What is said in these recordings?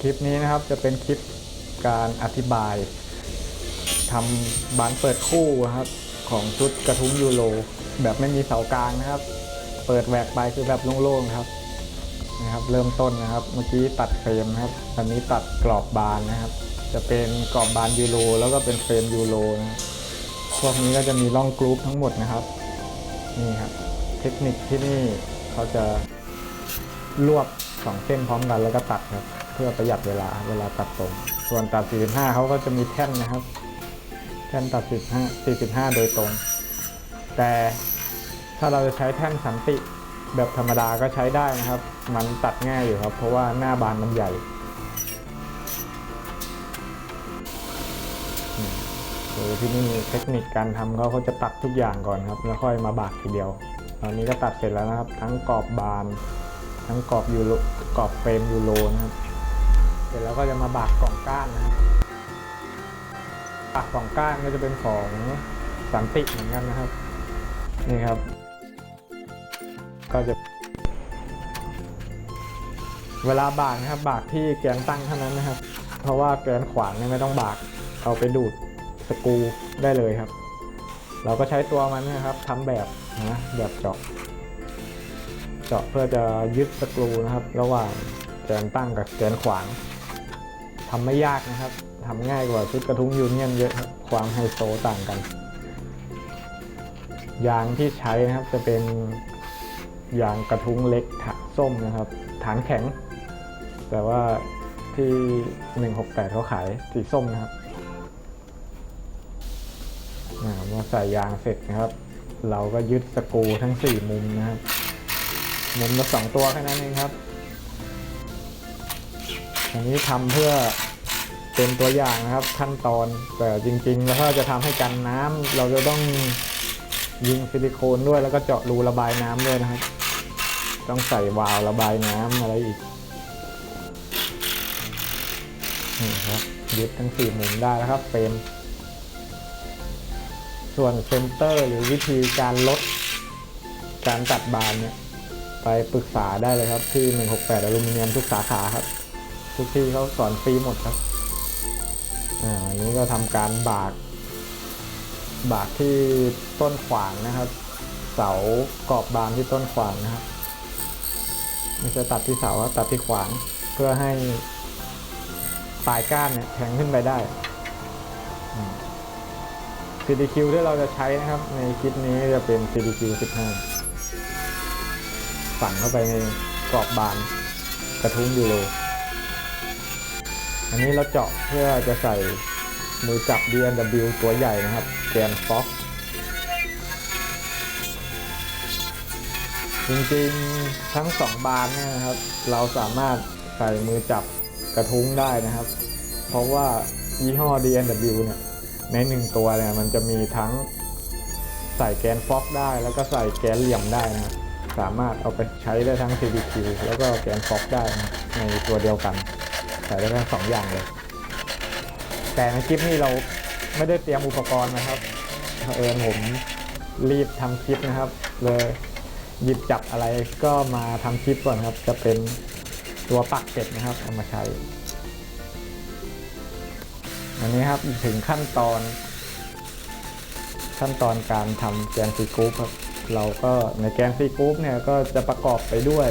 คลิปนี้นะครับจะเป็นคลิปการอธิบายทำบานเปิดคู่ครับของชุดกระทุ้งยูโรแบบไม่มีเสากลางนะครับ เปิดแหวกไปคือแบบโล่งๆครับนะครับ เริ่มต้นนะครับ เมื่อกี้ตัดเฟรมนะครับอันนี้ตัดกรอบบานนะครับ จะเป็นกรอบบานยูโรแล้วก็เป็นเฟรมยูโรนะครับพวกนี้ก็จะมีร่องกรุ๊ปทั้งหมดนะครับนี่ครับเทคนิคที่นี่เขาจะรวบสองเส้นพร้อมกันแล้วก็ตัดครับ พื่อประหยัดเวลาเวลาตัดตรงส่วนตัด 45เขาก็จะมีแท่นนะครับ แท่นตัด15 45 โดยตรง แต่ถ้าเราจะใช้แท่นสันติแบบธรรมดาก็ใช้ได้นะครับ มันตัดง่ายอยู่ครับ เพราะว่าหน้าบานมันใหญ่คือที่นี่เทคนิคการทำเขาเขาจะตัดทุกอย่างก่อนครับ แล้วค่อยมาบากทีเดียว ตอนนี้ก็ตัดเสร็จแล้วนะครับ ทั้งกรอบบาน ทั้งกรอบยูโรกรอบเฟรมยูโรนะครับ เสร็จแล้วก็จะมาบากกล่องก้านนะครับบากกล่องก้านก็จะเป็นของสันติเหมือนกันนะครับ นี่ครับ ก็จะ เวลาบากนะครับ บากที่แกนตั้งเท่านั้นนะครับ เพราะว่าแกนขวางเนี่ยไม่ต้องบาก เอาไปดูดสกูได้เลยครับ เราก็ใช้ตัวมันนะครับทำแบบนะแบบเจาะเจาะเพื่อจะยึดสกรูนะครับ ระหว่างแกนตั้งกับแกนขวาง ทำไม่ยากนะครับทำง่ายกว่าชุดกระทุ้งยูเนียนเยอะความไฮโซต่างกัน ยางที่ใช้นะครับจะเป็นยางกระทุ้งเล็กถาส้มนะครับ ฐานแข็ง แต่ว่าที่ 168 เขาขายสีส้มนะครับอ่าเมื่อใส่ยางเสร็จนะครับ เราก็ยึดสกรูทั้ง 4 มุมนะครับ มุมละสองตัวแค่นั้นเองครับ อันนี้ทำเพื่อเป็นตัวอย่างนะครับขั้นตอนแต่จริงๆ แล้วถ้าจะทำให้กันน้ำเราจะต้องยิงซิลิโคนด้วยแล้วก็เจาะรูระบายน้ำด้วยนะครับ ต้องใส่วาล์วระบายน้ำอะไรอีกนี่ครับยึดทั้งสี่มุมได้แล้วครับเฟรมส่วนเซนเตอร์หรือวิธีการลดการตัดบานเนี่ยไปปรึกษาได้เลยครับที่ 168อลูมิเนียมทุกสาขาครับ ทุกที่เขาสอนฟรีหมดครับ อ่าอันนี้ก็ทำการบาก บากที่ต้นขวางนะครับ เสากรอบบานที่ต้นขวางนะครับไม่ใช่ตัดที่เสาครับตัดที่ขวางเพื่อให้ปลายก้านเนี่ยแทงขึ้นไปได้อืม CDQ ที่เราจะใช้นะครับ ในคลิปนี้จะเป็น CDQ 15ฝังเข้าไปในกรอบบานกระทุ้งยูโร อันนี้เราเจาะเพื่อจะใส่มือจับ DNW ตัวใหญ่นะครับแกนฟ็อกจริงๆทั้งสองบานเนี่ยนะครับ เราสามารถใส่มือจับกระทุ้งได้นะครับ เพราะว่ายี่ห้อ DNW เนี่ย ในหนึ่งตัวเนี่ยมันจะมีทั้งใส่แกนฟ็อกได้ แล้วก็ใส่แกนเหลี่ยมได้นะครับสามารถเอาไปใช้ได้ทั้ง CDQ แล้วก็แกนฟ็อกได้ในตัวเดียวกัน ใส่ได้ทั้งสองอย่างเลย แต่ในคลิปนี้เราไม่ได้เตรียมอุปกรณ์นะครับเผอิญผมรีบทำคลิปนะครับ เลยหยิบจับอะไรก็มาทำคลิปก่อนครับ จะเป็นตัวปักเป็ดนะครับเอามาใช้ อันนี้ครับถึงขั้นตอน ขั้นตอนการทำแกนซีกรุ๊ปครับเราก็ในแกนซีกรุ๊ปเนี่ยก็จะประกอบไปด้วย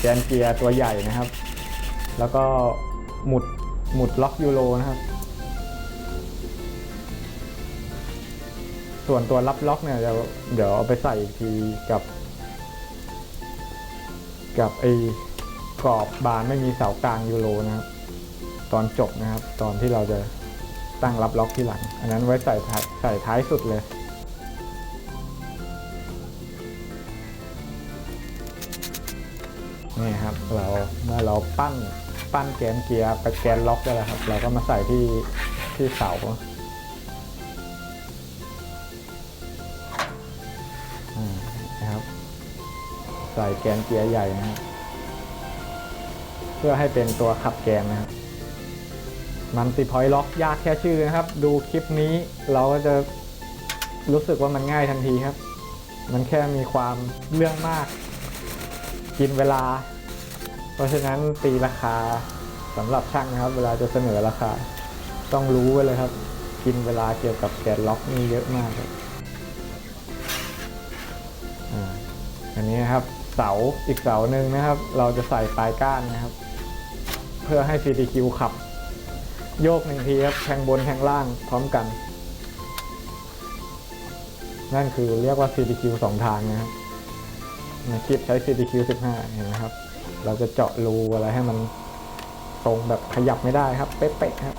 แกนเกียร์ตัวใหญ่นะครับ แล้วก็หมุดหมุดล็อกยูโรนะครับ ส่วนตัวรับล็อกเนี่ยเดี๋ยวเดี๋ยวเอาไปใส่อีกทีกับ กับไอ้กรอบบานไม่มีเสากลางยูโรนะครับ ตอนจบนะครับ ตอนที่เราจะตั้งรับล็อกที่หลัง อันนั้นไว้ใส่ใส่ท้ายสุดเลยนี่ครับเราเมื่อเราปั้น ปั้นแกนเกียร์ไปแกนล็อกได้แล้วครับ เราก็มาใส่ที่ที่เสานะครับ ใส่แกนเกียร์ใหญ่นะครับเพื่อให้เป็นตัวขับแกนนะครับมันติพอยล็อกยากแค่ชื่อนะครับ ดูคลิปนี้เราก็จะรู้สึกว่ามันง่ายทันทีครับ มันแค่มีความเรื่องมาก กินเวลา เพราะฉะนั้นตีราคาสำหรับช่างนะครับ เวลาจะเสนอราคา ต้องรู้ไว้เลยครับ กินเวลาเกี่ยวกับแกนล็อกนี่เยอะมากครับอันนี้นะครับ เสาอีกเสาหนึ่งนะครับ เราจะใส่ปลายก้านนะครับ เพื่อให้ CDQ ขับ โยกหนึ่งทีครับแทงบนแทงล่างพร้อมกัน นั่นคือเรียกว่า CDQ สองทางนะครับในคลิปใช้ CDQ 15เห็นไหมครับ เราจะเจาะรูอะไรให้มันตรงแบบขยับไม่ได้ครับ เป๊ะๆครับ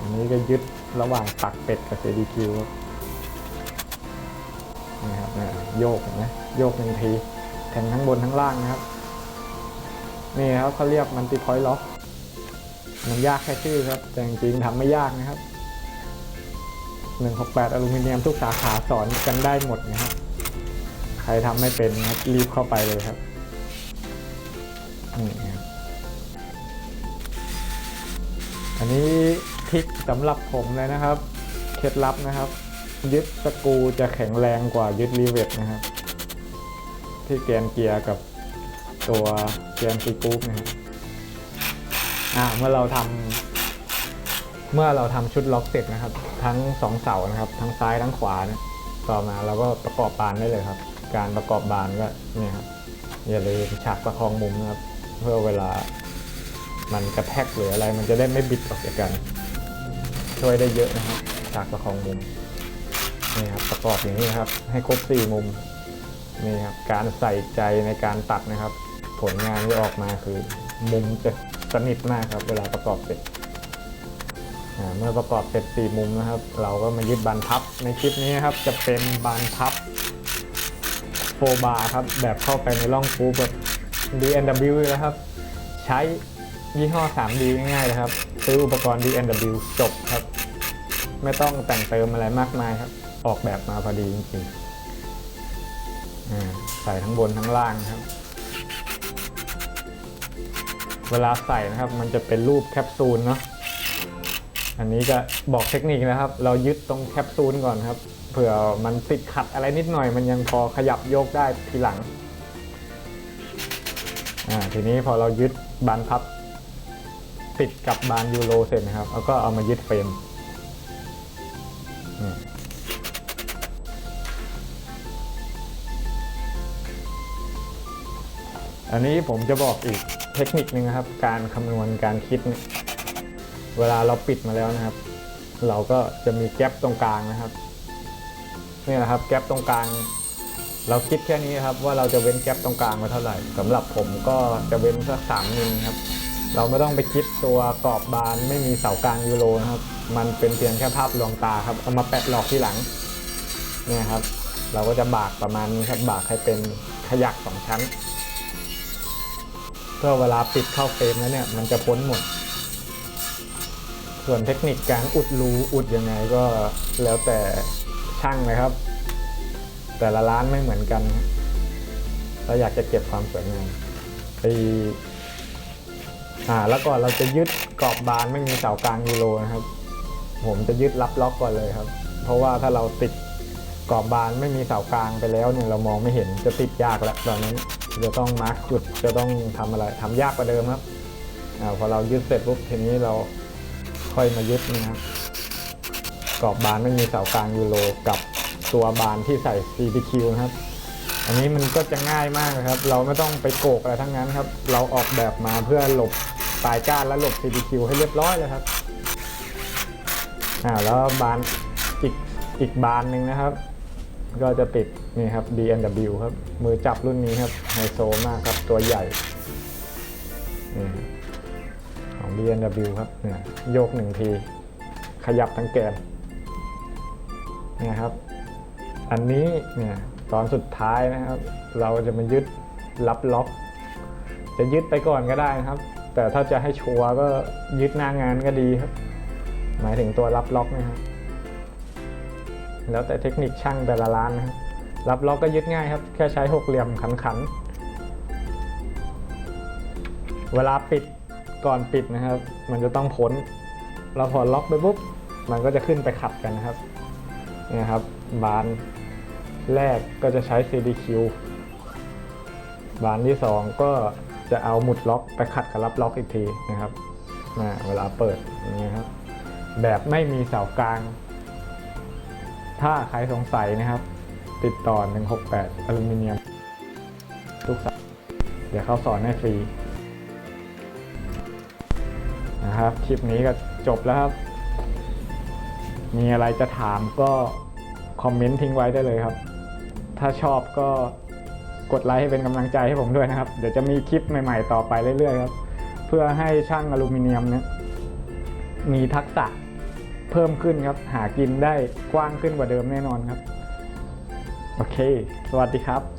อันนี้ก็ยึดระหว่างปักเป็ดกับ CDQ ครับนี่ครับโยกนไหมโยกหนึ่งทีแทงทั้งบนทั้งล่างนะครับ นี่ครับเขาเรียกมันติพอยล็อกมันยากแค่ชื่อครับ แต่จริงๆทำไม่ยากนะครับ 168อลูมิเนียมทุกสาขาสอนกันได้หมดนะครับ ใครทำไม่เป็นครับรีบเข้าไปเลยครับ นี่ครับอันนี้ทริกสำหรับผมเลยนะครับ เคล็ดลับนะครับ ยึดสกูจะแข็งแรงกว่ายึดรีเวทนะครับ ที่แกนเกียร์กับตัวแกนซีกรุ๊ปนะครับอ่าเมื่อเราทำเมื่อเราทำชุดล็อกเสร็จนะครับ ทั้งสองเสานะครับ ทั้งซ้ายทั้งขวานะต่อมาเราก็ประกอบบานได้เลยครับ การประกอบบานก็เนี่ยครับอย่าลืมฉากประคองมุมนะครับ เพื่อเวลามันกระแทกหรืออะไรมันจะได้ไม่บิดออกจากกัน ช่วยได้เยอะนะครับจากประคองมุมนี่ครับประกอบอย่างนี้ครับ ให้ครบสี่มุมนี่ครับการใส่ใจในการตัดนะครับ ผลงานที่ออกมาคือ มุมจะสนิทมากครับ เวลาประกอบเสร็จเมื่อประกอบเสร็จสี่มุมนะครับ เราก็มายึดบานพับในคลิปนี้นครับจะเป็นบานพับโฟบาครับแบบเข้าไปในร่องฟูแบบ DNW นะครับ ใช้ยี่ห้อ 3D ง่ายๆเลยครับ ซื้ออุปกรณ์ DNW จบครับ ไม่ต้องแต่งเติมอะไรมากมายครับ ออกแบบมาพอดีจริงๆอ่าใส่ทั้งบนทั้งล่างครับ เวลาใส่นะครับมันจะเป็นรูปแคปซูลเนาะอันนี้ก็บอกเทคนิคนะครับ เรายึดตรงแคปซูลก่อนครับ เผื่อมันติดขัดอะไรนิดหน่อยมันยังพอขยับโยกได้ทีหลัง อ่าทีนี้พอเรายึดบานพับ ติดกับบานยูโรเสร็จนะครับแล้วก็เอามายึดเฟรมอันนี้ผมจะบอกอีกเทคนิคนึงนะครับ การคำนวณการคิดเนี่ยเวลาเราปิดมาแล้วนะครับ เราก็จะมีแกลบตรงกลางนะครับนี่แหละครับแกลบตรงกลาง เราคิดแค่นี้ครับว่าเราจะเว้นแกลบตรงกลางไว้เท่าไหร่สำหรับผมก็จะเว้นสักสามมิลครับเราไม่ต้องไปคิดตัวกรอบบานไม่มีเสากลางยูโรนะครับ มันเป็นเพียงแค่ภาพลวงตาครับเอามาแปะหลอกที่หลังเนี่ยครับ เราก็จะบากประมาณนี้ครับบากให้เป็นขยักสองชั้นเพื่อเวลาปิดเข้าเฟรมแล้วเนี่ยมันจะพ้นหมด ส่วนเทคนิคการอุดรูอุดยังไงก็แล้วแต่ช่างนะครับ แต่ละร้านไม่เหมือนกันเราอยากจะเก็บความสวยงามไปอ่าแล้วก่อนเราจะยึดกรอบบานไม่มีเสากลางยูโรนะครับ ผมจะยึดรับล็อกก่อนเลยครับ เพราะว่าถ้าเราติดกรอบบานไม่มีเสากลางไปแล้วเนี่ยเรามองไม่เห็นจะติดยากแล้วตอนนั้นจะต้องมาร์กจุดจะต้องทำอะไรทำยากกว่าเดิมครับอ่าพอเรายึดเสร็จปุ๊บทีนี้เราค่อยมายึดนะครับกรอบบานไม่มีเสากลางยูโรกับ ตัวบานที่ใส่ CPQ นะครับ อันนี้มันก็จะง่ายมากครับ เราไม่ต้องไปโกกอะไรทั้งนั้นครับ เราออกแบบมาเพื่อหลบปลายก้านและหลบ CDQ ให้เรียบร้อยเลยครับอ่าแล้วบานอีกอีกบานหนึ่งนะครับ ก็จะติดนี่ครับ DNW ครับ มือจับรุ่นนี้ครับไฮโซมากครับตัวใหญ่นี่ของ DNW ครับเนี่ยโยกหนึ่งที ขยับทั้งแกนเนี่ยครับ อันนี้เนี่ยตอนสุดท้ายนะครับ เราจะมายึดรับล็อก จะยึดไปก่อนก็ได้นะครับ แต่ถ้าจะให้ชัวร์ก็ยึดหน้างานก็ดีครับ หมายถึงตัวรับล็อกนะครับแล้วแต่เทคนิคช่างแต่ละร้านนะครับรับล็อกก็ยึดง่ายครับ แค่ใช้หกเหลี่ยมขันขันเวลาปิดก่อนปิดนะครับ มันจะต้องพ้น เราพอล็อกไปปุ๊บมันก็จะขึ้นไปขัดกันนะครับเนี่ยครับบาน แรกก็จะใช้ CDQ บานที่ 2 ก็จะเอาหมุดล็อกไปขัดกับรับล็อกอีกทีนะครับนะเวลาเปิดอย่างนี้ครับ แบบไม่มีเสากลาง ถ้าใครสงสัยนะครับ ติดต่อ 168 อลูมิเนียม ทุกสายเดี๋ยวเขาสอนให้ฟรีนะครับ คลิปนี้ก็จบแล้วครับ มีอะไรจะถามก็คอมเมนต์ทิ้งไว้ได้เลยครับ ถ้าชอบก็กดไลค์ให้เป็นกำลังใจให้ผมด้วยนะครับ เดี๋ยวจะมีคลิปใหม่ ๆ ต่อไปเรื่อยๆครับ เพื่อให้ช่างอลูมิเนียมเนี่ยมีทักษะเพิ่มขึ้นครับ หากินได้กว้างขึ้นกว่าเดิมแน่นอนครับ โอเค สวัสดีครับ